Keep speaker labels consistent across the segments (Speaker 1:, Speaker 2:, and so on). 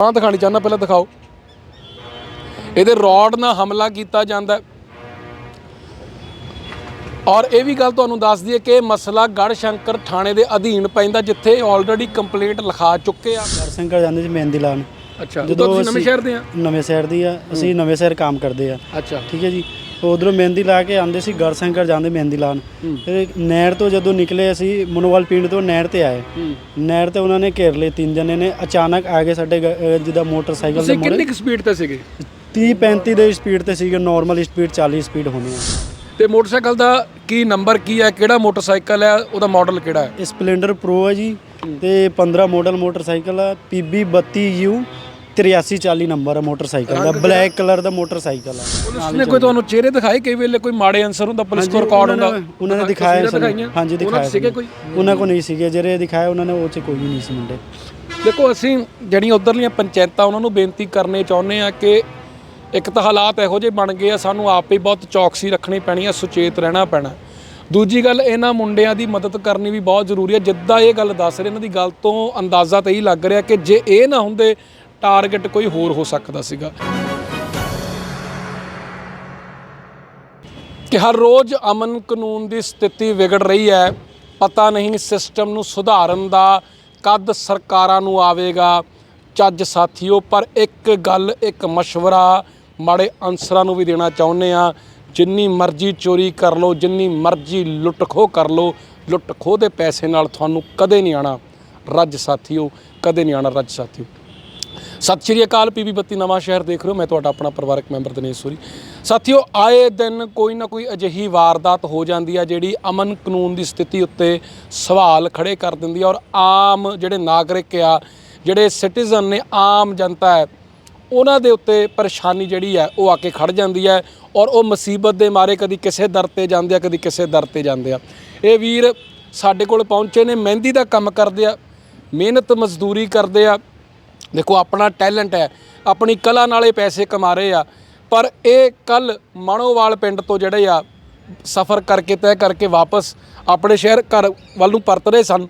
Speaker 1: ਹਾਂ ਦਿਖਾਣੀ ਚਾਹੁੰਦਾ ਪਹਿਲਾਂ ਦਿਖਾਓ। ਇਹਦੇ ਰੋਡ ਨਾਲ ਹਮਲਾ ਕੀਤਾ ਜਾਂਦਾ ਹੈ। ਔਰ ਇਹ ਵੀ ਗੱਲ ਤੁਹਾਨੂੰ ਦੱਸ ਦਈਏ ਕਿ ਇਹ ਮਸਲਾ ਗੜ ਸ਼ੰਕਰ ਥਾਣੇ ਦੇ ਅਧੀਨ ਪੈਂਦਾ ਜਿੱਥੇ ਆਲਰੇਡੀ ਕੰਪਲੇਂਟ ਲਿਖਾ ਚੁੱਕੇ ਆ।
Speaker 2: ਗੜਸ਼ੰਕਰ ਜਾਂਦੇ ਸੀ ਮਹਿੰਦੀ ਲਾਉਣ
Speaker 1: ਅੱਛਾ
Speaker 2: ਜਦੋਂ
Speaker 1: ਤੁਸੀਂ ਨਵੇਂ ਸ਼ਹਿਰ ਦੇ ਆ?
Speaker 2: ਨਵੇਂ ਸ਼ਹਿਰ ਦੀ ਆ ਅਸੀਂ ਨਵੇਂ ਸ਼ਹਿਰ ਕੰਮ ਕਰਦੇ ਆ।
Speaker 1: ਅੱਛਾ।
Speaker 2: ਠੀਕ ਹੈ ਜੀ। ਉਧਰੋਂ ਮਹਿੰਦੀ ਲਾ ਕੇ ਆਂਦੇ ਸੀ ਗੜਸ਼ੰਕਰ ਜਾਂਦੇ ਮਹਿੰਦੀ ਲਾਉਣ। ਫਿਰ ਨਹਿਰ ਤੋਂ ਜਦੋਂ ਨਿਕਲੇ ਅਸੀਂ ਮਨੋਵਾਲ ਪਿੰਡ ਤੋਂ ਨਹਿਰ ਤੇ ਆਏ।
Speaker 1: ਹੂੰ।
Speaker 2: ਨਹਿਰ ਤੇ ਉਹਨਾਂ ਨੇ ਘੇਰ ਲਏ ਤਿੰਨ ਜਣੇ ਨੇ। ਅਚਾਨਕ ਆ ਕੇ ਸਾਡੇ ਜਿੱਦਾਂ ਮੋਟਰਸਾਈਕਲ ਦੇ ਮੋੜੇ
Speaker 1: ਕਿੰਨੀ ਕੁ ਸਪੀਡ ਤੇ ਸੀਗੇ?
Speaker 2: 30 35 ਦੇ ਸਪੀਡ ਤੇ ਸੀਗੇ ਨਾਰਮਲ ਸਪੀਡ 40 ਸਪੀਡ ਹੋਣੀ ਆ।
Speaker 1: ਤੇ ਮੋਟਰਸਾਈਕਲ ਦਾ ਕੀ ਨੰਬਰ ਕੀ ਹੈ ਕਿਹੜਾ ਮੋਟਰਸਾਈਕਲ ਹੈ ਉਹਦਾ ਮਾਡਲ ਕਿਹੜਾ ਹੈ
Speaker 2: ਸਪਲੈਂਡਰ ਪ੍ਰੋ ਹੈ ਜੀ। ਤੇ 15 ਮਾਡਲ ਮੋਟਰਸਾਈਕਲ ਆ। PB 32U 8340 ਨੰਬਰ ਹੈ ਮੋਟਰਸਾਈਕਲ ਦਾ ਬਲੈਕ ਕਲਰ ਦਾ ਮੋਟਰਸਾਈਕਲ ਆ।
Speaker 1: ਪੁਲਿਸ ਨੇ ਕੋਈ ਤੁਹਾਨੂੰ ਚਿਹਰੇ ਦਿਖਾਏ ਕਈ ਵੇਲੇ ਕੋਈ ਮਾੜੇ ਆਨਸਰ ਹੁੰਦਾ ਪੁਲਿਸ ਕੋ ਰਿਕਾਰਡ ਹੁੰਦਾ?
Speaker 2: ਉਹਨਾਂ ਨੇ ਦਿਖਾਇਆ ਸਾਨੂੰ? ਹਾਂਜੀ ਦਿਖਾਇਆ
Speaker 1: ਸੀਗੇ ਕੋਈ?
Speaker 2: ਉਹਨਾਂ ਕੋ ਨਹੀਂ ਸੀਗੇ ਜਿਹੜੇ ਦਿਖਾਏ ਉਹਨਾਂ ਨੇ ਉਹ ਚ ਕੋਈ ਵੀ ਨਹੀਂ ਸੀ ਮੁੰਡੇ।
Speaker 1: ਦੇਖੋ ਅਸੀਂ ਜਿਹੜੀਆਂ ਉਧਰਲੀਆਂ ਪੰਚਾਇਤਾਂ ਉਹਨਾਂ ਨੂੰ ਬੇਨਤੀ ਕਰਨੇ ਚਾਹੁੰਦੇ ਆ ਕਿ ਇੱਕ ਤਾਂ ਹਾਲਾਤ ਇਹੋ ਜਿਹੇ ਬਣ ਗਏ ਆ ਸਾਨੂੰ ਆਪ ਹੀ ਬਹੁਤ ਚੌਕਸੀ ਰੱਖਣੀ ਪੈਣੀ ਆ ਸੁਚੇਤ ਰਹਿਣਾ ਪੈਣਾ। ਦੂਜੀ ਗੱਲ ਇਹਨਾਂ ਮੁੰਡਿਆਂ ਦੀ ਮਦਦ ਕਰਨੀ ਵੀ ਬਹੁਤ ਜ਼ਰੂਰੀ ਹੈ ਜਿੱਦਾਂ ਇਹ ਗੱਲ ਦੱਸ ਰਹੇ ਇਹਨਾਂ ਦੀ ਗੱਲ ਤੋਂ ਅੰਦਾਜ਼ਾ ਤਾਂ ਇਹੀ ਲੱਗ ਰਿਹਾ ਕਿ ਜੇ ਇਹ ਨਾ ਹੁੰਦੇ ਟਾਰਗੇਟ ਕੋਈ ਹੋਰ ਹੋ ਸਕਦਾ ਸੀਗਾ। ਕਿ ਹਰ ਰੋਜ਼ ਅਮਨ ਕਾਨੂੰਨ ਦੀ ਸਥਿਤੀ ਵਿਗੜ ਰਹੀ ਹੈ, ਪਤਾ ਨਹੀਂ ਸਿਸਟਮ ਨੂੰ ਸੁਧਾਰਨ ਦਾ ਕਦ ਸਰਕਾਰਾਂ ਨੂੰ ਆਵੇਗਾ। ਚੱਜ ਸਾਥੀਓ, ਪਰ ਇੱਕ ਗੱਲ, ਇੱਕ ਮਸ਼ਵਰਾ ਮਾੜੇ ਅਨਸਰਾਂ ਨੂੰ ਵੀ ਦੇਣਾ ਚਾਹੁੰਦੇ ਆ ਜਿੰਨੀ ਮਰਜ਼ੀ ਚੋਰੀ ਕਰ ਲਓ, ਜਿੰਨੀ ਮਰਜ਼ੀ ਲੁੱਟ ਖੋਹ ਕਰ ਲਓ ਲੁੱਟ ਖੋਹ ਦੇ ਪੈਸੇ ਨਾਲ ਤੁਹਾਨੂੰ ਕਦੇ ਨਹੀਂ ਆਣਾ ਰੱਜ ਸਾਥੀਓ, ਕਦੇ ਨਹੀਂ ਆਣਾ ਰੱਜ ਸਾਥੀਓ। ਸਤਿ ਸ਼੍ਰੀ ਅਕਾਲ ਪੀਬੀ ਬੱਤੀ ਨਵਾਂ ਸ਼ਹਿਰ ਦੇਖ ਰਹੇ ਹੋ। ਮੈਂ ਤੁਹਾਡਾ ਆਪਣਾ ਪਰਿਵਾਰਕ ਮੈਂਬਰ ਦਿਨੇਸ਼ ਸੂਰੀ। ਸਾਥੀਓ, ਆਏ ਦਿਨ ਕੋਈ ਨਾ ਕੋਈ ਅਜਿਹੀ ਵਾਰਦਾਤ ਹੋ ਜਾਂਦੀ ਆ, ਜਿਹੜੀ ਅਮਨ ਕਾਨੂੰਨ ਦੀ ਸਥਿਤੀ ਉੱਤੇ ਸਵਾਲ ਖੜੇ ਕਰ ਦਿੰਦੀ ਆ ਔਰ ਆਮ ਜਿਹੜੇ ਨਾਗਰਿਕ ਆ, ਜਿਹੜੇ ਸਿਟੀਜ਼ਨ ਨੇ, ਆਮ ਜਨਤਾ ਹੈ, ਉਹਨਾਂ ਦੇ ਉੱਤੇ ਪਰੇਸ਼ਾਨੀ ਜਿਹੜੀ ਹੈ, ਉਹ ਆ ਕੇ ਖੜ ਜਾਂਦੀ ਹੈ ਔਰ ਉਹ ਮੁਸੀਬਤ ਦੇ ਮਾਰੇ ਕਦੀ ਕਿਸੇ ਦਰ ਤੇ ਜਾਂਦੇ ਆ, ਕਦੀ ਕਿਸੇ ਦਰ ਤੇ ਜਾਂਦੇ ਆ। ਇਹ ਵੀਰ ਸਾਡੇ ਕੋਲ ਪਹੁੰਚੇ ਨੇ, ਮਹਿੰਦੀ ਦਾ ਕੰਮ ਕਰਦੇ ਆ, ਮਿਹਨਤ ਮਜ਼ਦੂਰੀ ਕਰਦੇ ਆ ਦੇਖੋ, ਆਪਣਾ ਟੈਲੈਂਟ ਹੈ, ਆਪਣੀ ਕਲਾ ਨਾਲੇ ਪੈਸੇ ਕਮਾ ਰਹੇ ਆ। ਪਰ ਇਹ ਕੱਲ ਮਣੋਵਾਲ ਪਿੰਡ ਤੋਂ ਜਿਹੜੇ ਆ, ਸਫ਼ਰ ਕਰਕੇ, ਤੈਅ ਕਰਕੇ ਵਾਪਸ ਆਪਣੇ ਸ਼ਹਿਰ ਘਰ ਵੱਲ ਨੂੰ ਪਰਤ ਰਹੇ ਸਨ।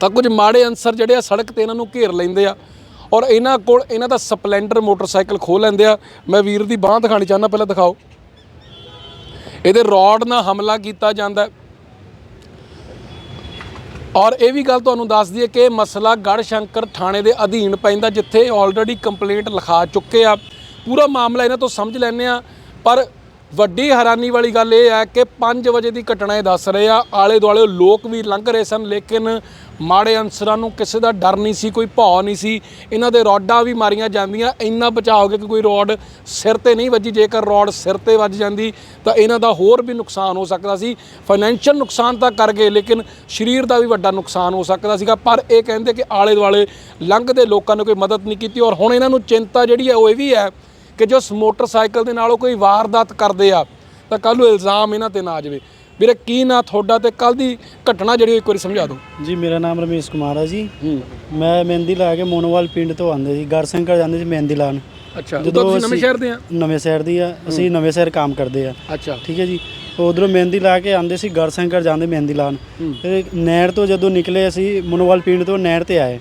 Speaker 1: ਤਾਂ ਕੁਝ ਮਾੜੇ ਅਨਸਰ ਜਿਹੜੇ ਆ, ਸੜਕ ਤੇ ਇਹਨਾਂ ਨੂੰ ਘੇਰ ਲੈਂਦੇ ਆ। ਔਰ ਇਹਨਾਂ ਕੋਲ ਇਹਨਾਂ ਦਾ ਸਪਲੈਂਡਰ ਮੋਟਰਸਾਈਕਲ ਖੋਹ ਲੈਂਦੇ ਆ। ਮੈਂ ਵੀਰ ਦੀ ਬਾਹ ਦਿਖਾਣੀ ਚਾਹੁੰਦਾ, ਪਹਿਲਾਂ ਦਿਖਾਓ। ਇਹਦੇ ਰੋਡ ਨਾਲ ਹਮਲਾ ਕੀਤਾ ਜਾਂਦਾ। ਔਰ ਇਹ ਵੀ ਗੱਲ ਤੁਹਾਨੂੰ ਦੱਸ ਦਈਏ ਕਿ ਮਸਲਾ ਗੜ ਸ਼ੰਕਰ ਥਾਣੇ ਦੇ ਅਧੀਨ ਪੈਂਦਾ, ਜਿੱਥੇ ਆਲਰੇਡੀ ਕੰਪਲੇਂਟ ਲਿਖਾ ਚੁੱਕੇ ਆ। ਪੂਰਾ ਮਾਮਲਾ ਇਹਨਾਂ ਤੋਂ ਸਮਝ ਲੈਂਦੇ ਆ ਪਰ ਵੱਡੀ ਹੈਰਾਨੀ ਵਾਲੀ ਗੱਲ ਇਹ ਹੈ ਕਿ 5 ਵਜੇ ਦੀ ਘਟਨਾ ਇਹ ਦੱਸ ਰਹੇ ਆ। ਆਲੇ ਦੁਆਲੇ ਲੋਕ ਵੀ ਲੰਘ ਰਹੇ ਸਨ, ਲੇਕਿਨ ਮਾੜੇ ਅਨਸਰਾਂ ਨੂੰ ਕਿਸੇ ਦਾ ਡਰ ਨਹੀਂ ਸੀ, ਕੋਈ ਭੌ ਨਹੀਂ ਸੀ। ਇਹਨਾਂ ਦੇ ਰੋਡਾਂ ਵੀ ਮਾਰੀਆਂ ਜਾਂਦੀਆਂ। ਇੰਨਾ ਬਚਾਅ ਹੋ ਗਿਆ ਕਿ ਕੋਈ ਰੋਡ ਸਿਰ ਤੇ ਨਹੀਂ ਵੱਜੀ। ਜੇਕਰ ਰੋਡ ਸਿਰ ਤੇ ਵੱਜ ਜਾਂਦੀ, ਤਾਂ ਇਹਨਾਂ ਦਾ ਹੋਰ ਵੀ ਨੁਕਸਾਨ ਹੋ ਸਕਦਾ ਸੀ। ਫਾਈਨੈਂਸ਼ੀਅਲ ਨੁਕਸਾਨ ਤਾਂ ਕਰ ਗਏ, ਲੇਕਿਨ ਸਰੀਰ ਦਾ ਵੀ ਵੱਡਾ ਨੁਕਸਾਨ ਹੋ ਸਕਦਾ ਸੀਗਾ। ਪਰ ਇਹ ਕਹਿੰਦੇ ਕਿ ਆਲੇ ਦੁਆਲੇ ਲੰਘਦੇ ਲੋਕਾਂ ਨੇ ਕੋਈ ਮਦਦ ਨਹੀਂ ਕੀਤੀ। ਔਰ ਹੁਣ ਇਹਨਾਂ ਨੂੰ ਚਿੰਤਾ ਜਿਹੜੀ ਹੈ, ਉਹ ਇਹ ਵੀ ਹੈ ਕਿ ਜੋ ਮੋਟਰਸਾਈਕਲ ਦੇ ਨਾਲ ਉਹ ਕੋਈ ਵਾਰਦਾਤ ਕਰਦੇ ਆ ਤਾਂ ਕੱਲ ਨੂੰ ਇਲਜ਼ਾਮ ਇਹਨਾਂ ਤੇ ਨਾ ਆ ਜਾਵੇ। ਵੀਰੇ ਕੀ ਨਾ ਤੁਹਾਡਾ ਤੇ ਕੱਲ ਦੀ ਘਟਨਾ ਜਿਹੜੀ ਇੱਕ ਵਾਰੀ ਸਮਝਾ ਦਿਓ।
Speaker 2: ਜੀ ਮੇਰਾ ਨਾਮ ਰਮੇਸ਼ ਕੁਮਾਰ ਹੈ ਜੀ। ਮੈਂ ਮਹਿੰਦੀ ਲਾ ਕੇ ਮੋਨੋਵਾਲ ਪਿੰਡ ਤੋਂ ਆਂਦੇ ਸੀ ਗੜਸ਼ੰਕਰ ਜਾਂਦੇ ਸੀ ਮਹਿੰਦੀ ਲਾਉਣ।
Speaker 1: ਅੱਛਾ ਜਦੋਂ ਤੁਸੀਂ ਨਵੇਂ ਸ਼ਹਿਰ ਦੇ ਆ?
Speaker 2: ਨਵੇਂ ਸ਼ਹਿਰ ਦੀ ਆ ਅਸੀਂ ਨਵੇਂ ਸ਼ਹਿਰ ਕੰਮ ਕਰਦੇ ਆ।
Speaker 1: ਅੱਛਾ।
Speaker 2: ਠੀਕ ਹੈ ਜੀ। ਉਧਰੋਂ ਮਹਿੰਦੀ ਲਾ ਕੇ ਆਂਦੇ ਸੀ ਗੜਸ਼ੰਕਰ ਜਾਂਦੇ ਮਹਿੰਦੀ ਲਾਉਣ। ਫਿਰ ਨਹਿਰ ਤੋਂ ਜਦੋਂ ਨਿਕਲੇ ਅਸੀਂ ਮਨੋਵਾਲ ਪਿੰਡ ਤੋਂ ਨਹਿਰ ਤੇ ਆਏ।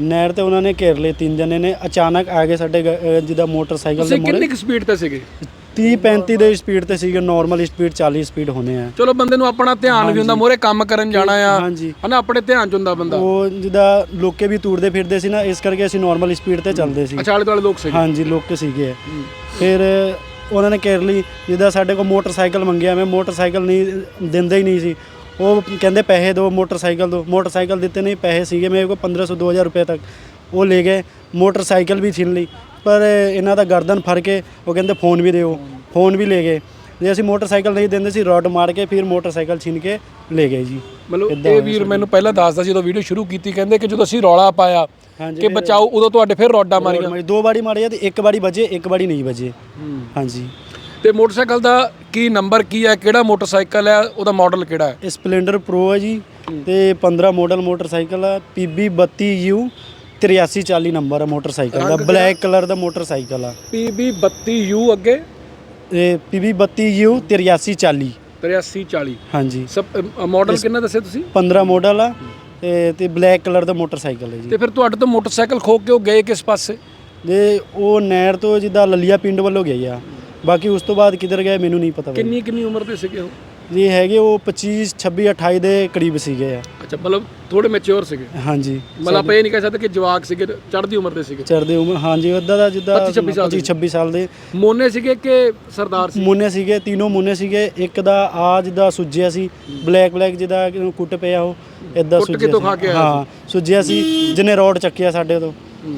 Speaker 2: ਨਹਿਰ ਤੇ ਉਹਨਾਂ ਨੇ ਘੇਰ ਲਏ ਤਿੰਨ ਜਣੇ ਨੇ। ਅਚਾਨਕ ਆ ਕੇ ਸਾਡੇ ਜਿੱਦਾਂ ਮੋਟਰਸਾਈਕਲ ਦੇ ਮੋੜੇ
Speaker 1: ਕਿੰਨੀ ਸਪੀਡ ਤੇ ਸੀਗੇ?
Speaker 2: 30 35 ਦੇ ਸਪੀਡ ਤੇ ਸੀਗੇ ਨਾਰਮਲ ਸਪੀਡ 40 ਸਪੀਡ ਹੋਣੇ ਆ।
Speaker 1: ਚਲੋ ਬੰਦੇ ਨੂੰ ਆਪਣਾ ਧਿਆਨ ਵੀ ਹੁੰਦਾ ਮੋਰੇ ਕੰਮ ਕਰਨ ਜਾਣਾ ਆ। ਹਨਾ ਆਪਣੇ ਧਿਆਨ ਚ ਹੁੰਦਾ ਬੰਦਾ।
Speaker 2: ਉਹ ਜਿੱਦਾਂ ਲੋਕੇ ਵੀ ਤੁਰਦੇ ਫਿਰਦੇ ਸੀ ਨਾ ਇਸ ਕਰਕੇ ਅਸੀਂ ਨਾਰਮਲ ਸਪੀਡ ਤੇ ਚੱਲਦੇ ਸੀ।
Speaker 1: ਆਲੇ ਦੁਆਲੇ ਲੋਕ ਸੀਗੇ?
Speaker 2: ਹਾਂਜੀ ਲੋਕ ਸੀਗੇ। ਫਿਰ ਉਹਨਾਂ ਨੇ ਘੇਰ ਲਈ, ਜਿੱਦਾਂ ਸਾਡੇ ਕੋਲ ਮੋਟਰਸਾਈਕਲ ਮੰਗਿਆ, ਮੈਂ ਮੋਟਰਸਾਈਕਲ ਨਹੀਂ, ਦਿੰਦੇ ਹੀ ਨਹੀਂ ਸੀ। ਉਹ ਕਹਿੰਦੇ ਪੈਸੇ ਦਿਓ, ਮੋਟਰਸਾਈਕਲ ਦਿਓ। ਮੋਟਰਸਾਈਕਲ ਦਿੱਤੇ ਨਹੀਂ, ਪੈਸੇ ਸੀਗੇ ਮੇਰੇ ਕੋਲ 1500 2000 ਰੁਪਏ ਤੱਕ। ਉਹ ਲੈ ਗਏ, ਮੋਟਰਸਾਈਕਲ ਵੀ ਛੀਨ ਲਈ। ਪਰ ਇਹਨਾਂ ਦਾ ਗਰਦਨ ਫੜ ਕੇ, ਉਹ ਕਹਿੰਦੇ ਫੋਨ ਵੀ ਦਿਓ, ਫੋਨ ਵੀ ਲੈ ਗਏ। ਜੇ ਅਸੀਂ ਮੋਟਰਸਾਈਕਲ ਨਹੀਂ ਦਿੰਦੇ ਸੀ ਰੋਡ ਮਾਰ ਕੇ ਫਿਰ ਮੋਟਰਸਾਈਕਲ ਛੀਨ ਕੇ ਲੈ ਗਏ ਜੀ।
Speaker 1: ਮਤਲਬ ਇਹ ਵੀਰ ਮੈਨੂੰ ਪਹਿਲਾਂ ਦੱਸਦਾ ਸੀ ਜਦੋਂ ਵੀਡੀਓ ਸ਼ੁਰੂ ਕੀਤੀ ਕਹਿੰਦੇ ਕਿ ਜਦੋਂ ਅਸੀਂ ਰੌਲਾ ਪਾਇਆ ਕਿ ਬਚਾਓ ਉਦੋਂ ਤੁਹਾਡੇ ਫਿਰ ਰੋਡਾਂ ਮਾਰੀਆਂ।
Speaker 2: ਮਾਰੀ- ਦੋ ਵਾਰੀ ਮਾਰੇ ਆ ਤੇ ਇੱਕ ਵਾਰੀ ਵੱਜੇ ਇੱਕ ਵਾਰੀ ਨਹੀਂ ਵੱਜੇ। ਹਾਂਜੀ।
Speaker 1: ਤੇ ਮੋਟਰਸਾਈਕਲ ਦਾ ਕੀ ਨੰਬਰ ਕੀ ਹੈ ਕਿਹੜਾ ਮੋਟਰਸਾਈਕਲ ਹੈ ਉਹਦਾ ਮਾਡਲ ਕਿਹੜਾ ਹੈ?
Speaker 2: ਇਹ ਸਪਲੈਂਡਰ ਪ੍ਰੋ ਹੈ ਜੀ ਤੇ 15 ਮਾਡਲ ਮੋਟਰਸਾਈਕਲ ਆ PB 32U 8340 ਨੰਬਰ ਹੈ ਮੋਟਰਸਾਈਕਲ ਦਾ ਬਲੈਕ ਕਲਰ ਦਾ ਮੋਟਰਸਾਈਕਲ ਆ।
Speaker 1: PB 32U ਅੱਗੇ?
Speaker 2: PB 32U 8340
Speaker 1: 8340
Speaker 2: ਹਾਂਜੀ।
Speaker 1: ਸਭ ਮਾਡਲ ਕਿੰਨਾ ਦੱਸਿਆ ਤੁਸੀਂ?
Speaker 2: 15 ਮਾਡਲ ਆ ਤੇ ਬਲੈਕ ਕਲਰ ਦਾ ਮੋਟਰਸਾਈਕਲ ਹੈ ਜੀ।
Speaker 1: ਤੇ ਫਿਰ ਤੁਹਾਡੇ ਤੋਂ ਮੋਟਰਸਾਈਕਲ ਖੋ ਕੇ ਉਹ ਗਏ ਕਿਸ ਪਾਸੇ?
Speaker 2: ਜੇ ਉਹ ਨਹਿਰ ਤੋਂ ਜਿੱਦਾਂ ਲੱਲੀਆ ਪਿੰਡ ਵੱਲੋਂ ਗਈ ਆ। ਬਾਕੀ ਉਸ ਤੋਂ ਬਾਅਦ ਕਿੱਧਰ ਗਏ ਮੈਨੂੰ ਨਹੀਂ ਪਤਾ।
Speaker 1: ਕਿੰਨੀ ਕਿੰਨੀ ਉਮਰ ਦੇ ਸੀਗੇ ਉਹ?
Speaker 2: ਜੀ ਹੈਗੇ ਉਹ 25 26 28 ਦੇ ਕਰੀਬ ਸੀਗੇ ਆ।
Speaker 1: ਅੱਛਾ ਮਤਲਬ ਥੋੜੇ ਮੈਚੁਰ ਸੀਗੇ।
Speaker 2: ਹਾਂਜੀ।
Speaker 1: ਮਤਲਬ ਆਪਾਂ ਇਹ ਨਹੀਂ ਕਹਿ ਸਕਦੇ ਕਿ ਜਵਾਕ ਸੀਗੇ ਚੜ੍ਹਦੀ ਉਮਰ ਦੇ ਸੀਗੇ।
Speaker 2: ਚੜਦੇ ਉਮਰ ਹਾਂਜੀ ਉਹਦਾ ਦਾ ਜਿੱਦਾਂ
Speaker 1: 25 26 ਸਾਲ
Speaker 2: 25 26 ਸਾਲ ਦੇ।
Speaker 1: ਮੋਨੇ ਸੀਗੇ ਕਿ ਸਰਦਾਰ ਸੀ?
Speaker 2: ਮੁੰਨੇ ਸੀਗੇ ਤਿੰਨੋਂ ਮੁੰਨੇ ਸੀਗੇ। ਇੱਕ ਦਾ ਆ ਜਿੱਦਾਂ ਸੁੱਜਿਆ ਸੀ ਬਲੈਕ ਬਲੈਕ ਜਿਹਦਾ ਕੁੱਟ ਪਿਆ ਉਹ ਇਦਾਂ
Speaker 1: ਕੁੱਟ
Speaker 2: ਸੁੱਜਿਆ
Speaker 1: ਤੋਂ
Speaker 2: ਸੀ।
Speaker 1: ਖਾ ਕੇ ਆਇਆ
Speaker 2: ਹਾਂ ਸੁੱਜਿਆ ਸੀ ਜਿਹਨੇ ਰੋਡ ਚੱਕਿਆ ਸਾਡੇ ਤੋਂ।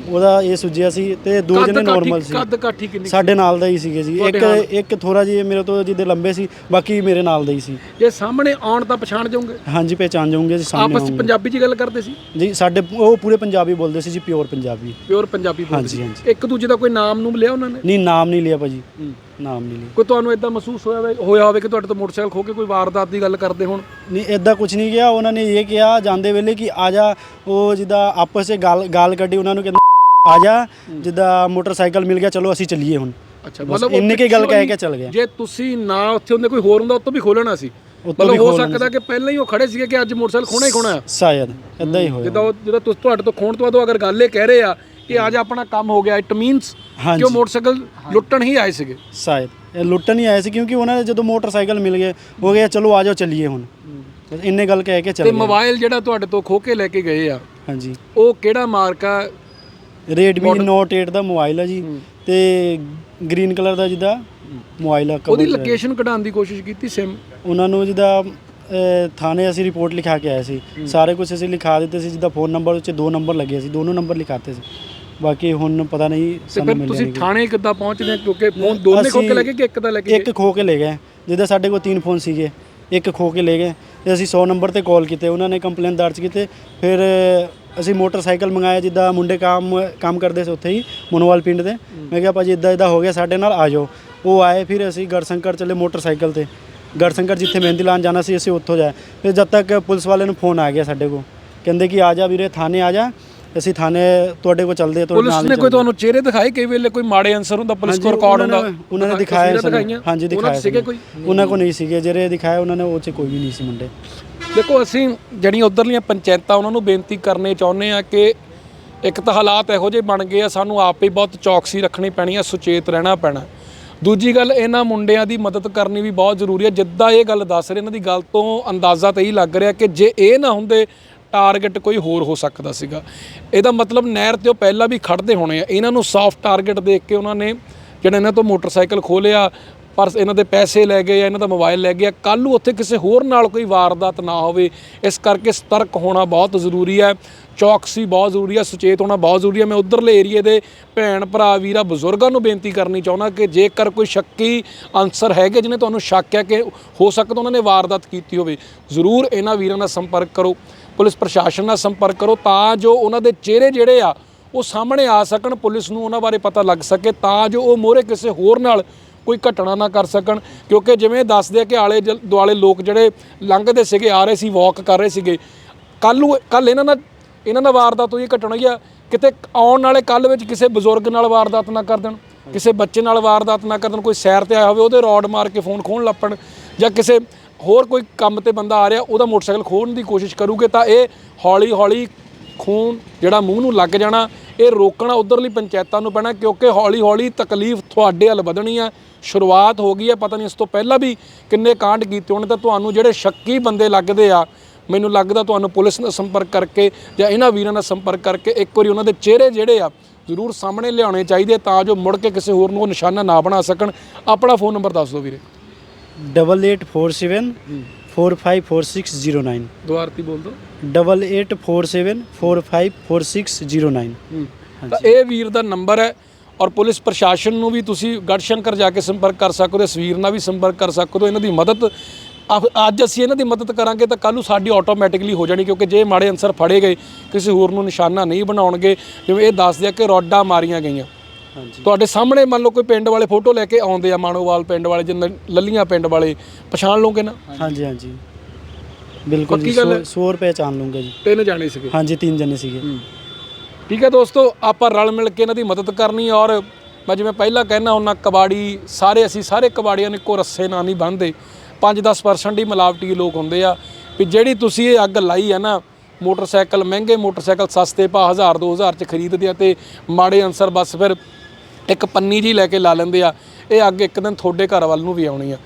Speaker 2: ਉਹਦਾ ਇਹ ਸੁੱਜਿਆ ਸੀ ਤੇ ਦੋ
Speaker 1: ਕਾਠੀ-
Speaker 2: ਨਾਰਮਲ ਸੀ।
Speaker 1: ਕੱਦ ਕਾਠੀ ਕਿੰਨੀ
Speaker 2: ਸਾਡੇ ਨਾਲ ਦਾ ਹੀ ਸੀਗੇ ਜੀ। ਇੱਕ? ਇੱਕ ਥੋੜਾ ਜਿਹਾ ਮੇਰੇ ਤੋਂ ਜਿਹਦੇ ਲੰਬੇ ਸੀ ਬਾਕੀ ਮੇਰੇ ਨਾਲ ਦਾ ਹੀ ਸੀ।
Speaker 1: ਜੇ ਸਾਹਮਣੇ ਆਉਣ ਤਾਂ ਪਛਾਣ ਜਾਓਗੇ?
Speaker 2: ਹਾਂਜੀ ਪਹਿਚਾਨ ਜਾਓਗੇ ਜੀ ਸਾਹਮਣੇ
Speaker 1: ਆਪਸ। ਪੰਜਾਬੀ ਚ ਗੱਲ ਕਰਦੇ ਸੀ?
Speaker 2: ਜੀ ਸਾਡੇ ਉਹ ਪੂਰੇ ਪੰਜਾਬੀ ਬੋਲਦੇ ਸੀ ਜੀ ਪਿਓਰ ਪੰਜਾਬੀ।
Speaker 1: ਪਿਓਰ ਪੰਜਾਬੀ ਬੋਲਦੇ
Speaker 2: ਹਾਂਜੀ,
Speaker 1: ਸੀ।
Speaker 2: ਹਾਂਜੀ।
Speaker 1: ਇੱਕ ਦੂਜੇ ਦਾ ਕੋਈ ਨਾਮ ਨੂੰ ਲਿਆ ਉਹਨਾਂ ਨੇ?
Speaker 2: ਨਹੀਂ ਨਾਮ ਨਹੀਂ ਲਿਆ ਭਾਜੀ। ਨਾਮ ਨਹੀਂ ਲਿਆ।
Speaker 1: ਕੋਈ ਤੁਹਾਨੂੰ ਇਦਾਂ ਮਹਿਸੂਸ ਹੋਇਆ ਹੋਵੇ- ਹੋਇਆ ਹੋਵੇ ਕਿ ਤੁਹਾਡੇ ਤੋਂ ਮੋਟਰਸਾਈਕਲ ਖੋ ਕੇ ਕੋਈ ਵਾਰਦਾਤ ਦੀ ਗੱਲ ਕਰਦੇ ਹੋਣ?
Speaker 2: ਨਹੀਂ ਇਦਾਂ ਕੁਝ ਨਹੀਂ ਕਿਹਾ ਉਹਨਾਂ ਨੇ ਇਹ ਕਿਹਾ ਜਾਂਦੇ ਵੇਲੇ ਕਿ ਆ ਜਾ ਉਹ ਜਿੱਦਾਂ ਆਪਸ ਵਿੱਚ ਗਾਲ ਗਾਲ ਕੱਢੀ ਉਹਨਾਂ ਨੂੰ ਕਹਿੰਦੇ ਆ ਜਾ ਜਿੱਦਾਂ ਮੋਟਰਸਾਈਕਲ ਮਿਲ ਗਿਆ ਚਲੋ ਅਸੀਂ ਚੱਲੀਏ ਹੁਣ।
Speaker 1: ਅੱਛਾ
Speaker 2: ਬਸ ਇੰਨੀ ਕੀ ਗੱਲ ਕਹਿ ਕੇ ਚੱਲ ਗਿਆ।
Speaker 1: ਜੇ ਤੁਸੀਂ ਨਾ ਉੱਥੇ ਹੁੰਦੇ ਕੋਈ ਹੋਰ ਹੁੰਦਾ ਉਤੋਂ ਵੀ ਖੋਲਣਾ ਸੀ। ਮਤਲਬ ਹੋ ਸਕਦਾ ਕਿ ਪਹਿਲਾਂ ਹੀ ਉਹ ਖੜੇ ਸੀਗੇ ਕਿ ਅੱਜ ਮੋਟਰਸਾਈਕਲ ਖੋਣਾ ਹੀ? ਖੋਣਾ ਆ
Speaker 2: ਸ਼ਾਇਦ ਇਦਾਂ ਹੀ। ਹੋਇਆ।
Speaker 1: ਜਿੱਦਾਂ ਉਹ ਜਦੋਂ ਤੁਸੀਂ ਤੁਹਾਡੇ ਤੋਂ ਖੋਣ ਤੋਂ ਬਾਅਦ ਉਹ ਅਗਰ ਗੱਲ ਇਹ ਕਹਿ ਰਹੇ ਆ ਕਿ ਅੱਜ ਆਪਣਾ ਕੰਮ ਹੋ ਗਿਆ। ਇਟ ਮੀਨਸ ਕਿ ਉਹ ਮੋਟਰਸਾਈਕਲ ਲੁੱਟਣ ਹੀ ਆਏ ਸੀਗੇ।
Speaker 2: ਸ਼ਾਇਦ। ਇਹ ਲੁੱਟਣ ਹੀ ਆਏ ਸੀ ਕਿਉਂਕਿ ਉਹਨਾਂ ਨੇ ਜਦੋਂ ਮੋਟਰਸਾਈਕਲ ਮਿਲ ਗਏ ਹੋ ਗਿਆ ਚਲੋ ਆ ਜਾਓ ਚੱਲੀਏ ਹੁਣ। ਇੰਨੇ ਗੱਲ ਕਹਿ ਕੇ ਚੱਲ
Speaker 1: ਤੇ ਮੋਬਾਈਲ ਜਿਹੜਾ ਤੁਹਾਡੇ ਤੋਂ ਖੋ ਕੇ ਲੈ ਕੇ ਗਏ ਆ
Speaker 2: ਹਾਂਜੀ।
Speaker 1: ਉਹ ਕਿਹੜਾ ਮਾਰਕਾ?
Speaker 2: Redmi Note 8 ਦਾ ਮੋਬਾਈਲ ਆ ਜੀ ਤੇ ਗ੍ਰੀਨ ਕਲਰ ਦਾ ਜਿੱਦਾਂ ਮੋਬਾਈਲ ਆ
Speaker 1: ਉਹਦੀ ਲੋਕੇਸ਼ਨ ਕਢਾਉਣ ਦੀ ਕੋਸ਼ਿਸ਼ ਕੀਤੀ ਸਿਮ
Speaker 2: ਉਹਨਾਂ ਨੂੰ ਜਿੱਦਾਂ ਥਾਣੇ ਅਸੀਂ ਰਿਪੋਰਟ ਲਿਖਾ ਕੇ ਆਏ ਸੀ। ਸਾਰੇ ਕੁਝ ਅਸੀਂ ਲਿਖਾ ਦਿੱਤੇ ਸੀ ਜਿੱਦਾਂ ਫੋਨ ਨੰਬਰ ਉੱਤੇ ਦੋ ਨੰਬਰ ਲੱਗੇ ਸੀ ਦੋਨੋਂ ਨੰਬਰ ਲਿਖਾਤੇ ਸੀ। ਬਾਕੀ ਹੁਣ ਪਤਾ ਨਹੀਂ
Speaker 1: ਤੇ
Speaker 2: ਸਾਨੂੰ
Speaker 1: ਫਿਰ
Speaker 2: ਮਿਲਿਆ
Speaker 1: ਤੁਸੀਂ
Speaker 2: ਨਹੀਂ
Speaker 1: ਥਾਣੇ ਕਿੱਦਾਂ ਪਹੁੰਚਦੇ ਕਿਉਂਕਿ ਫੋਨ ਦੋਨੇ ਖੋ ਕੇ ਲੈ ਗਏ ਕਿ ਇੱਕ ਦਾ ਲੈ ਕੇ ਗਏ?
Speaker 2: ਇੱਕ ਖੋ ਕੇ ਲੈ ਗਏ। ਜਿੱਦਾਂ ਸਾਡੇ ਕੋਲ ਤਿੰਨ ਫੋਨ ਸੀਗੇ ਇੱਕ ਖੋ ਕੇ ਲੈ ਗਏ। ਤੇ ਅਸੀਂ 100 ਨੰਬਰ ਤੇ ਕਾਲ ਕੀਤੇ ਉਹਨਾਂ ਨੇ ਕੰਪਲੇਨ ਦਰਜ ਕੀਤੇ। ਫਿਰ ਅਸੀਂ ਮੋਟਰਸਾਈਕਲ ਮੰਗਾਇਆ ਜਿੱਦਾਂ ਮੁੰਡੇ ਕੰਮ ਕੰਮ ਕਰਦੇ ਸੀ ਉੱਥੇ ਹੀ ਮਨੋਵਾਲ ਪਿੰਡ ਦੇ। ਮੈਂ ਕਿਹਾ ਭਾਜੀ ਇਦਾਂ ਇਦਾਂ ਹੋ ਗਿਆ ਸਾਡੇ ਨਾਲ ਆ ਜਾਓ। ਉਹ ਆਏ ਫਿਰ ਅਸੀਂ ਗੜਸ਼ੰਕਰ ਚਲੇ ਮੋਟਰਸਾਈਕਲ ਤੇ। ਗੜਸ਼ੰਕਰ ਜਿੱਥੇ ਮਹਿੰਦੀ ਲਾਉਣ ਜਾਣਾ ਸੀ ਅਸੀਂ ਉੱਥੋਂ ਜਾਏ। ਫਿਰ ਜਦ ਤੱਕ ਪੁਲਿਸ ਵਾਲੇ ਨੂੰ ਫੋਨ ਆ ਗਿਆ ਸਾਡੇ ਕੋਲ ਕਹਿੰਦੇ ਕਿ ਆ ਜਾ ਵੀਰੇ ਥਾਣੇ ਆ ਜਾ। ਅਸੀਂ ਥਾਣੇ ਤੁਹਾਡੇ ਕੋਲ ਚੱਲਦੇ ਆ ਤੁਹਾਡੇ
Speaker 1: ਪੁਲਿਸ
Speaker 2: ਨਾਲ ਹੀ
Speaker 1: ਨੇ ਕੋਈ ਤੁਹਾਨੂੰ ਚਿਹਰੇ ਦਿਖਾਏ ਕਈ ਵੇਲੇ ਕੋਈ ਮਾੜੇ ਆਨਸਰ ਹੁੰਦਾ ਪੁਲਿਸ ਕੋਲ ਰਿਕਾਰਡ ਹੁੰਦਾ?
Speaker 2: ਉਹਨਾਂ ਨੇ ਦਿਖਾਇਆ
Speaker 1: ਤਸਵੀਰਾਂ
Speaker 2: ਸਾਨੂੰ। ਹਾਂਜੀ ਦਿਖਾਇਆ
Speaker 1: ਸੀਗੇ। ਕੋਈ?
Speaker 2: ਉਹਨਾਂ ਕੋ ਨਹੀਂ ਸੀਗੇ ਜਿਹੜੇ ਦਿਖਾਏ ਉਹਨਾਂ ਨੇ ਉਹ ਚ ਕੋਈ ਵੀ ਨਹੀਂ ਸੀ ਮੁੰਡੇ।
Speaker 1: ਦੇਖੋ ਅਸੀਂ ਜਿਹੜੀਆਂ ਉਧਰਲੀਆਂ ਪੰਚਾਇਤਾਂ ਉਹਨਾਂ ਨੂੰ ਬੇਨਤੀ ਕਰਨੇ ਚਾਹੁੰਦੇ ਆ ਕਿ ਇੱਕ ਤਾਂ ਹਾਲਾਤ ਇਹੋ ਜਿਹੇ ਬਣ ਗਏ ਆ ਸਾਨੂੰ ਆਪ ਹੀ ਬਹੁਤ ਚੌਕਸੀ ਰੱਖਣੀ ਪੈਣੀ ਆ ਸੁਚੇਤ ਰਹਿਣਾ ਪੈਣਾ। ਦੂਜੀ ਗੱਲ ਇਹਨਾਂ ਮੁੰਡਿਆਂ ਦੀ ਮਦਦ ਕਰਨੀ ਵੀ ਬਹੁਤ ਜ਼ਰੂਰੀ ਹੈ ਜਿੱਦਾਂ ਇਹ ਗੱਲ ਦੱਸ ਰਹੇ ਇਹਨਾਂ ਦੀ ਗੱਲ ਤੋਂ ਅੰਦਾਜ਼ਾ ਤਾਂ ਇਹੀ ਲੱਗ ਰਿਹਾ ਕਿ ਜੇ ਇਹ ਨਾ ਹੁੰਦੇ ਟਾਰਗੇਟ ਕੋਈ ਹੋਰ ਹੋ ਸਕਦਾ ਸੀਗਾ। ਇਹਦਾ ਮਤਲਬ ਨਹਿਰ ਤੇ ਉਹ ਪਹਿਲਾਂ ਵੀ ਖੜਦੇ ਹੋਣੇ ਆ। ਇਹਨਾਂ ਨੂੰ ਸੌਫਟ ਟਾਰਗੇਟ ਦੇਖ ਕੇ ਉਹਨਾਂ ਨੇ ਜਿਹੜਾ ਇਹਨਾਂ ਤੋਂ ਮੋਟਰਸਾਈਕਲ ਖੋਲਿਆ ਪਰ ਇਹਨਾਂ ਦੇ ਪੈਸੇ ਲੈ ਗਏ ਜਾਂ ਇਹਨਾਂ ਦਾ ਮੋਬਾਈਲ ਲੈ ਗਿਆ। ਕੱਲ ਨੂੰ ਉੱਥੇ ਕਿਸੇ ਹੋਰ ਨਾਲ ਕੋਈ ਵਾਰਦਾਤ ਨਾ ਹੋਵੇ। ਇਸ ਕਰਕੇ ਸਤਰਕ ਹੋਣਾ ਬਹੁਤ ਜ਼ਰੂਰੀ ਹੈ। ਚੌਕਸੀ ਬਹੁਤ ਜ਼ਰੂਰੀ ਹੈ। ਸੁਚੇਤ ਹੋਣਾ ਬਹੁਤ ਜ਼ਰੂਰੀ ਹੈ। ਮੈਂ ਉਧਰਲੇ ਏਰੀਏ ਦੇ ਭੈਣ, ਭਰਾ, ਵੀਰਾ, ਬਜ਼ੁਰਗਾਂ ਨੂੰ ਬੇਨਤੀ ਕਰਨੀ ਚਾਹੁੰਦਾ ਕਿ ਜੇਕਰ ਕੋਈ ਸ਼ੱਕੀ ਅਨਸਰ ਹੈਗੇ ਜਿਹਨੇ ਤੁਹਾਨੂੰ ਸ਼ੱਕ ਹੈ ਕਿ ਹੋ ਸਕਦਾ ਉਹਨਾਂ ਨੇ ਵਾਰਦਾਤ ਕੀਤੀ ਹੋਵੇ, ਜ਼ਰੂਰ ਇਹਨਾਂ ਵੀਰਾਂ ਨਾਲ ਸੰਪਰਕ ਕਰੋ। ਪੁਲਿਸ ਪ੍ਰਸ਼ਾਸਨ ਨਾਲ ਸੰਪਰਕ ਕਰੋ ਤਾਂ ਜੋ ਉਹਨਾਂ ਦੇ ਚਿਹਰੇ ਜਿਹੜੇ ਆ, ਉਹ ਸਾਹਮਣੇ ਆ ਸਕਣ, ਪੁਲਿਸ ਨੂੰ ਉਹਨਾਂ ਬਾਰੇ ਪਤਾ ਲੱਗ ਸਕੇ, ਤਾਂ ਜੋ ਉਹ ਮੋਹਰੇ ਕਿਸੇ ਹੋਰ ਨਾਲ ਕੋਈ ਘਟਨਾ ਨਾ ਕਰ ਸਕਣ। ਕਿਉਂਕਿ ਜਿਵੇਂ ਦੱਸਦੇ ਆ ਕਿ ਆਲੇ ਜਲ- ਦੁਆਲੇ ਲੋਕ ਜਿਹੜੇ ਲੰਘਦੇ ਸੀਗੇ, ਆ ਰਹੇ ਸੀ ਵਾਕ ਕਰ ਰਹੇ ਸੀਗੇ। ਕੱਲ ਨੂੰ ਕੱਲ ਇਹਨਾਂ ਨਾਲ ਇਹਨਾਂ ਨਾਲ ਵਾਰਦਾਤ ਹੋਈ ਘਟਨਾ ਹੋਈ ਆ, ਕਿਤੇ ਆਉਣ ਵਾਲੇ ਕੱਲ ਵਿੱਚ ਕਿਸੇ ਬਜ਼ੁਰਗ ਨਾਲ ਵਾਰਦਾਤ ਨਾ ਕਰ ਦੇਣ, ਕਿਸੇ ਬੱਚੇ ਨਾਲ ਵਾਰਦਾਤ ਨਾ ਕਰ ਦੇਣ, ਕੋਈ ਸੈਰ ਤੇ ਆਇਆ ਹੋਵੇ, ਉਹਦੇ ਰੋਡ ਮਾਰ ਕੇ ਫੋਨ ਖੋਣ ਲੱਪਣ ਜਾਂ ਕਿਸੇ ਹੋਰ ਕੋਈ ਕੰਮ ਤੇ ਬੰਦਾ ਆ ਰਿਹਾ, ਉਹਦਾ ਮੋਟਰਸਾਈਕਲ ਖੋਹਣ ਦੀ ਕੋਸ਼ਿਸ਼ ਕਰੂਗੇ ਤਾਂ ਇਹ ਹੌਲੀ ਹੌਲੀ ਖੂਨ ਜਿਹੜਾ ਮੂੰਹ ਨੂੰ ਲੱਗ ਜਾਣਾ, ਇਹ ਰੋਕਣਾ ਉਧਰਲੀ ਪੰਚਾਇਤਾਂ ਨੂੰ ਪੈਣਾ ਕਿਉਂਕਿ ਹੌਲੀ ਹੌਲੀ ਤਕਲੀਫ ਤੁਹਾਡੇ ਵੱਲ ਵਧਣੀ ਹੈ ਸ਼ੁਰੂਆਤ ਹੋ ਗਈ ਹੈ ਪਤਾ ਨਹੀਂ ਇਸ ਤੋਂ ਪਹਿਲਾਂ ਵੀ ਕਿੰਨੇ ਕਾਂਡ ਕੀਤੇ ਹੋਣ, ਤਾਂ ਤੁਹਾਨੂੰ ਜਿਹੜੇ ਸ਼ੱਕੀ ਬੰਦੇ ਲੱਗਦੇ ਆ, ਮੈਨੂੰ ਲੱਗਦਾ ਤੁਹਾਨੂੰ ਪੁਲਿਸ ਨਾਲ ਸੰਪਰਕ ਕਰਕੇ ਜਾਂ ਇਹਨਾਂ ਵੀਰਾਂ ਨਾਲ ਸੰਪਰਕ ਕਰਕੇ ਇੱਕ ਵਾਰੀ ਉਹਨਾਂ ਦੇ ਚਿਹਰੇ ਜਿਹੜੇ ਆ ਜ਼ਰੂਰ ਸਾਹਮਣੇ ਲਿਆਉਣੇ ਚਾਹੀਦੇ ਤਾਂ ਜੋ ਮੁੜ ਕੇ ਕਿਸੇ ਹੋਰ ਨੂੰ ਉਹ ਨਿਸ਼ਾਨਾ ਨਾ ਬਣਾ ਸਕਣ। ਆਪਣਾ ਫੋਨ ਨੰਬਰ ਦੱਸ ਦਿਓ ਵੀਰੇ।
Speaker 2: Double eight four seven four five four six zero nine
Speaker 1: ਦੁਆਰਤੀ ਬੋਲ ਦਿਓ।
Speaker 2: Double eight four seven four five four six zero nine
Speaker 1: ਤਾਂ ਇਹ ਵੀਰ ਦਾ ਨੰਬਰ ਹੈ ਔਰ ਪੁਲਿਸ ਪ੍ਰਸ਼ਾਸਨ ਨੂੰ ਵੀ ਤੁਸੀਂ ਗੜਸ਼ੰਕਰ ਜਾ ਕੇ ਸੰਪਰਕ ਕਰ ਸਕਦੇ ਹੋ ਇਸ ਵੀਰ ਨਾਲ ਵੀ ਸੰਪਰਕ ਕਰ ਸਕਦੇ ਹੋ ਇਹਨਾਂ ਦੀ ਮਦਦ ਅਹ ਅੱਜ ਅਸੀਂ ਇਹਨਾਂ ਦੀ ਮਦਦ ਕਰਾਂਗੇ ਤਾਂ ਕੱਲ ਨੂੰ ਸਾਡੀ ਆਟੋਮੈਟਿਕਲੀ ਹੋ ਜਾਣੀ ਕਿਉਂਕਿ ਜੇ ਮਾੜੇ ਅਨਸਰ ਫੜੇ ਗਏ ਕਿਸੇ ਹੋਰ ਨੂੰ ਨਿਸ਼ਾਨਾ ਨਹੀਂ ਬਣਾਉਣਗੇ। ਜਿਵੇਂ ਇਹ ਦੱਸਦੇ ਆ ਕਿ ਰੋਡਾਂ ਮਾਰੀਆਂ ਗਈਆਂ। ਤੁਹਾਡੇ ਸਾਹਮਣੇ ਮੰਨ ਲਓ ਕੋਈ ਪਿੰਡ ਵਾਲੇ ਫੋਟੋ ਲੈ ਕੇ ਆਉਂਦੇ ਆ ਮਾਣੋਵਾਲ ਪਿੰਡ ਵਾਲੇ ਜਿੰਨ ਲੱਲੀਆਂ ਪਿੰਡ ਵਾਲੇ ਪਛਾਣ ਲਓਗੇ ਨਾ?
Speaker 2: ਹਾਂਜੀ। ਹਾਂਜੀ ਬਿਲਕੁਲ ਜੀ
Speaker 1: ਪੱਕੀ ਗੱਲ ਹੈ?
Speaker 2: 100 ਰੁਪਏ ਚਾਨ ਲੂੰਗਾ ਜੀ।
Speaker 1: ਤਿੰਨ ਜਾਣੇ ਸੀਗੇ?
Speaker 2: ਹਾਂਜੀ ਤਿੰਨ ਜਣੇ ਸੀਗੇ।
Speaker 1: ਠੀਕ ਹੈ ਦੋਸਤੋ ਆਪਾਂ ਰਲ ਮਿਲ ਕੇ ਇਹਨਾਂ ਦੀ ਮਦਦ ਕਰਨੀ ਔਰ ਮੈਂ ਜਿਵੇਂ ਪਹਿਲਾਂ ਕਹਿਣਾ ਹੁੰਦਾ ਕਬਾੜੀ ਸਾਰੇ ਅਸੀਂ ਸਾਰੇ ਕਬਾੜੀਆਂ ਨੂੰ ਇੱਕੋ ਰੱਸੇ ਨਾਲ ਨਹੀਂ ਬੰਨਦੇ 5-10% ਹੀ ਮਿਲਾਵਟੀ ਲੋਕ ਹੁੰਦੇ ਆ। ਵੀ ਜਿਹੜੀ ਤੁਸੀਂ ਇਹ ਅੱਗ ਲਾਈ ਆ ਨਾ ਮੋਟਰਸਾਈਕਲ ਮਹਿੰਗੇ ਮੋਟਰਸਾਈਕਲ ਸਸਤੇ ਪਾ 1000 2000 ਚ ਖਰੀਦਦੇ ਆ ਤੇ ਮਾੜੇ ਅਨਸਰ ਬਸ ਫਿਰ ਇੱਕ ਪੰਨੀ ਜੀ ਲੈ ਕੇ ਲਾ ਲੈਂਦੇ ਆ। ਇਹ ਅੱਗ ਇੱਕ ਦਿਨ ਤੁਹਾਡੇ ਘਰ ਵੱਲ ਨੂੰ ਵੀ ਆਉਣੀ ਆ।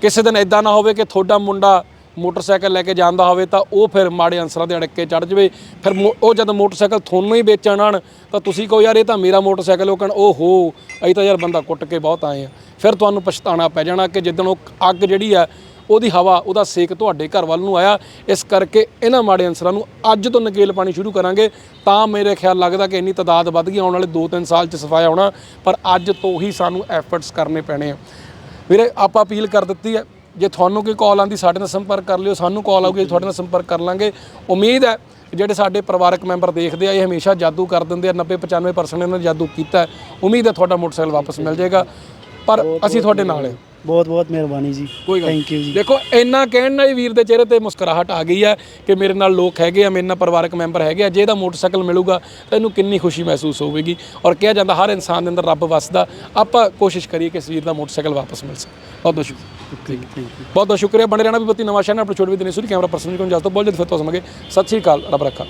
Speaker 1: ਕਿਸੇ ਦਿਨ ਇਦਾਂ ਨਾ ਹੋਵੇ ਕਿ ਤੁਹਾਡਾ ਮੁੰਡਾ ਮੋਟਰਸਾਈਕਲ ਲੈ ਕੇ ਜਾਂਦਾ ਹੋਵੇ ਤਾਂ ਉਹ ਫਿਰ ਮਾੜੇ ਅਨਸਰਾਂ ਦੇ ਅੜਕੇ ਚੜ ਜਾਵੇ। ਫਿਰ ਮੋ- ਉਹ ਜਦ ਮੋਟਰਸਾਈਕਲ ਤੁਹਾਨੂੰ ਹੀ ਵੇਚਣ ਆਣ ਤਾਂ ਤੁਸੀਂ ਕਹੋ, ਯਾਰ, ਇਹ ਤਾਂ ਮੇਰਾ ਮੋਟਰਸਾਈਕਲ ਉਹ ਕਹਿਣ, ਓਹੋ, ਅਸੀਂ ਤਾਂ ਯਾਰ ਬੰਦਾ ਕੁੱਟ ਕੇ ਬਹੁਤ ਆਏ ਆ। ਫਿਰ ਤੁਹਾਨੂੰ ਪਛਤਾਣਾ ਪੈ ਜਾਣਾ ਕਿ ਜਿੱਦਣ ਉਹ ਅੱਗ ਜਿਹੜੀ ਆ ਉਹਦੀ ਹਵਾ, ਉਹਦਾ ਸੇਕ ਤੁਹਾਡੇ ਘਰ ਵੱਲ ਨੂੰ ਆਇਆ। ਇਸ ਕਰਕੇ ਇਹਨਾਂ ਮਾੜੇ ਅਨਸਰਾਂ ਨੂੰ ਅੱਜ ਤੋਂ ਨਕੇਲ ਪਾਣੀ ਸ਼ੁਰੂ ਕਰਾਂਗੇ। ਤਾਂ ਮੇਰੇ ਖਿਆਲ ਲੱਗਦਾ ਕਿ ਇੰਨੀ ਤਾਦਾਦ ਵੱਧ ਗਈ, ਆਉਣ ਵਾਲੇ 2-3 ਸਾਲ ਚ ਸਫਾਇਆ ਹੋਣਾ, ਪਰ ਅੱਜ ਤੋਂ ਹੀ ਸਾਨੂੰ ਐਫਰਟਸ ਕਰਨੇ ਪੈਣੇ ਆ। ਵੀਰੇ, ਆਪਾਂ ਅਪੀਲ ਕਰ ਦਿੱਤੀ ਹੈ, ਜੇ ਤੁਹਾਨੂੰ ਕੋਈ ਕਾਲ ਆਂਦੀ ਸਾਡੇ ਨਾਲ ਸੰਪਰਕ ਕਰ ਲਿਓ। ਸਾਨੂੰ ਕਾਲ ਆਊਗੀ ਤੁਹਾਡੇ ਨਾਲ ਸੰਪਰਕ ਕਰ ਲਾਂਗੇ। ਉਮੀਦ ਹੈ, ਜਿਹੜੇ ਸਾਡੇ ਪਰਿਵਾਰਕ ਮੈਂਬਰ ਦੇਖਦੇ ਆ, ਇਹ ਹਮੇਸ਼ਾ ਜਾਦੂ ਕਰ ਦਿੰਦੇ ਆ। 90 95% ਇਹਨਾਂ ਨੇ ਜਾਦੂ ਕੀਤਾ ਉਮੀਦ ਹੈ ਤੁਹਾਡਾ ਮੋਟਰਸਾਈਕਲ ਵਾਪਸ ਮਿਲ ਜਾਏਗਾ। ਪਰ ਅਸੀਂ ਤੁਹਾਡੇ ਨਾਲ ਹਾਂ।
Speaker 2: ਬਹੁਤ ਬਹੁਤ ਮਿਹਰਬਾਨੀ ਜੀ।
Speaker 1: ਕੋਈ ਗੱਲ
Speaker 2: ਥੈਂਕ ਯੂ ਜੀ।
Speaker 1: ਦੇਖੋ ਇੰਨਾ ਕਹਿਣ ਨਾਲ ਹੀ ਵੀਰ ਦੇ ਚਿਹਰੇ ਤੇ ਮੁਸਕਰਾਹਟ ਆ ਗਈ ਹੈ ਕਿ ਮੇਰੇ ਨਾਲ ਲੋਕ ਹੈਗੇ ਆ ਮੇਰੇ ਨਾਲ ਪਰਿਵਾਰਕ ਮੈਂਬਰ ਹੈਗੇ ਆ। ਜੇ ਇਹਦਾ ਮੋਟਰਸਾਈਕਲ ਮਿਲੂਗਾ ਤਾਂ ਇਹਨੂੰ ਕਿੰਨੀ ਖੁਸ਼ੀ ਮਹਿਸੂਸ ਹੋਵੇਗੀ। ਔਰ ਕਿਹਾ ਜਾਂਦਾ ਹਰ ਇਨਸਾਨ ਦੇ ਅੰਦਰ ਰੱਬ ਵਸਦਾ। ਆਪਾਂ ਕੋਸ਼ਿਸ਼ ਕਰੀਏ ਕਿ ਇਸ ਵੀਰ ਦਾ ਮੋਟਰਸਾਈਕਲ ਵਾਪਸ ਮਿਲ ਸਕੇ। ਬਹੁਤ ਬਹੁਤ ਸ਼ੁਕਰੀਆ। ਬਹੁਤ ਬਹੁਤ ਸ਼ੁਕਰੀਆ। ਬਣੇ ਰਹਿਣਾ ਵੀ ਬੱਤੀ ਨਵਾਂ ਸ਼ਹਿਰ ਨਾਲ ਆਪਣੇ ਛੋਟੇ ਵੀ ਦਿਨੇ ਸੁਰੀ ਕੈਮਰਾ ਪਰਸਨ ਜੀ ਕੋਲ ਜਲਦ ਤੋਂ ਬਹੁਤ ਜਲਦ ਫਿਰ ਤੋਂ ਸਮਗੇ ਸਤਿ ਸ਼੍ਰੀ ਅਕਾਲ ਰੱਬ ਰੱਖਾ।